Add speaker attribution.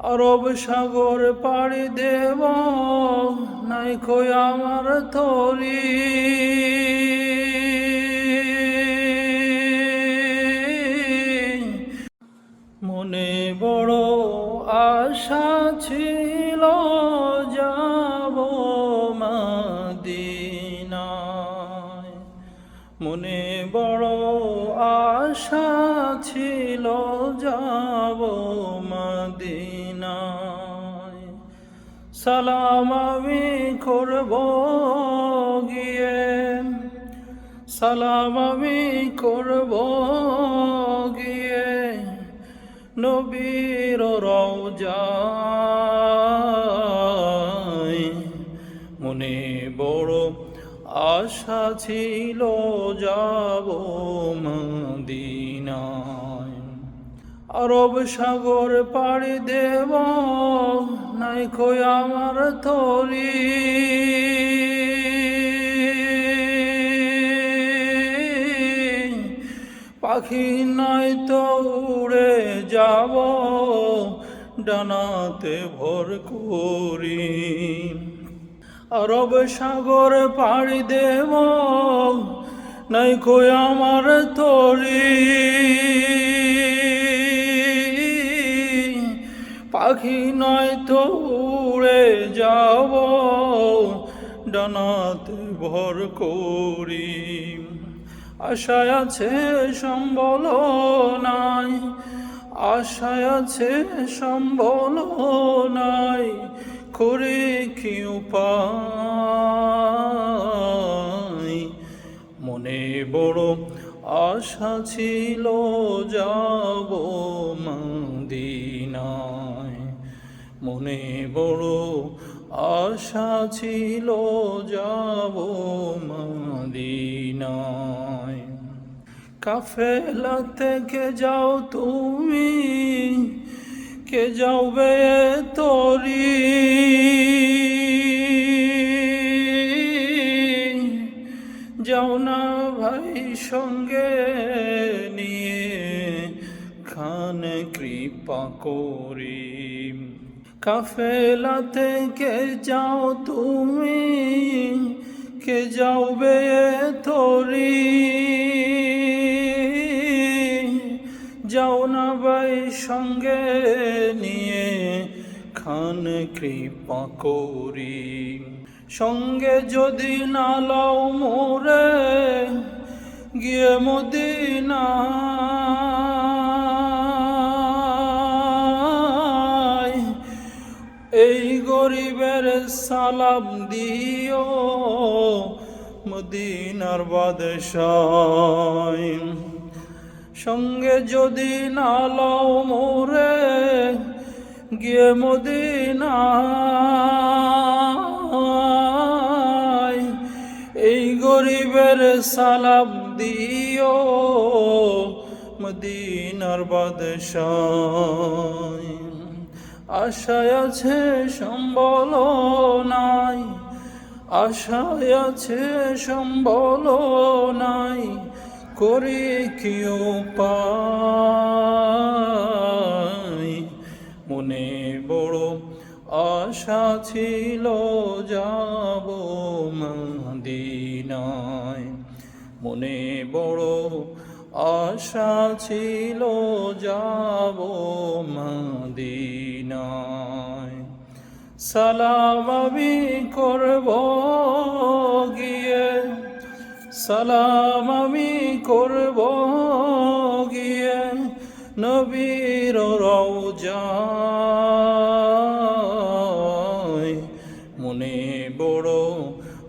Speaker 1: আরব সাগর পাড়ি দেব, নাই কই আমার থলি মনে বড় আশা ছিল যাব মদিনায়। মনে বড় আশা ছিল যাব মদিনায়। সালাম আমি করব গিয়ে। সালাম আমি করব গিয়ে। নবীর রওজায় মনে বড় আশা ছিল যাব মদিনায়। আরব সাগর পাড়ি দেব নাই কই আমার থলি। পাখি নয় তো উড়ে যাব, ডানাতে ভর করি। আরব সাগর পাড়ি দেব, নাই কই আমার তরি পাখি নয় তো উড়ে যাব, ডানাতে ভর করি আশায় আছে সম্বল নাই, আশায় আছে সম্বল নাই, করে কি উপায়? মনে বড় আশা ছিল যাব মদিনায়। মনে বড় আশা ছিল যাব মদিনায়। কাফেলা থেকে যাও তুমি, কে যাবে তরি। যাও না ভাই সঙ্গে নিয়ে, খান কৃপা করি। কাফেলা থেকে যাও তুমি? কে যাওবে থরি? যাও না ভাই সঙ্গে নিয়ে খান কৃপা করি। সঙ্গে যদি না লাও মোরে, গিয়ে মদিনা এই গরিবের সালাম দিও মদিনার বাদশায় সঙ্গে যদি না লও মোরে, গিয়ে মদিনা এই গরিবের সালাম দিও মদিনার বাদশায় আশায় আছে সম্বল নাই। আশায় আছে সম্বল নাই। করে কি উপায় মনে বড় আশা ছিল, যাব মদিনায়। মনে বড় আশা ছিল যাব মদিনায়। সালাম আমি করব গিয়ে, সালাম আমি করব গিয়ে নবীর রওজায় মনে বড়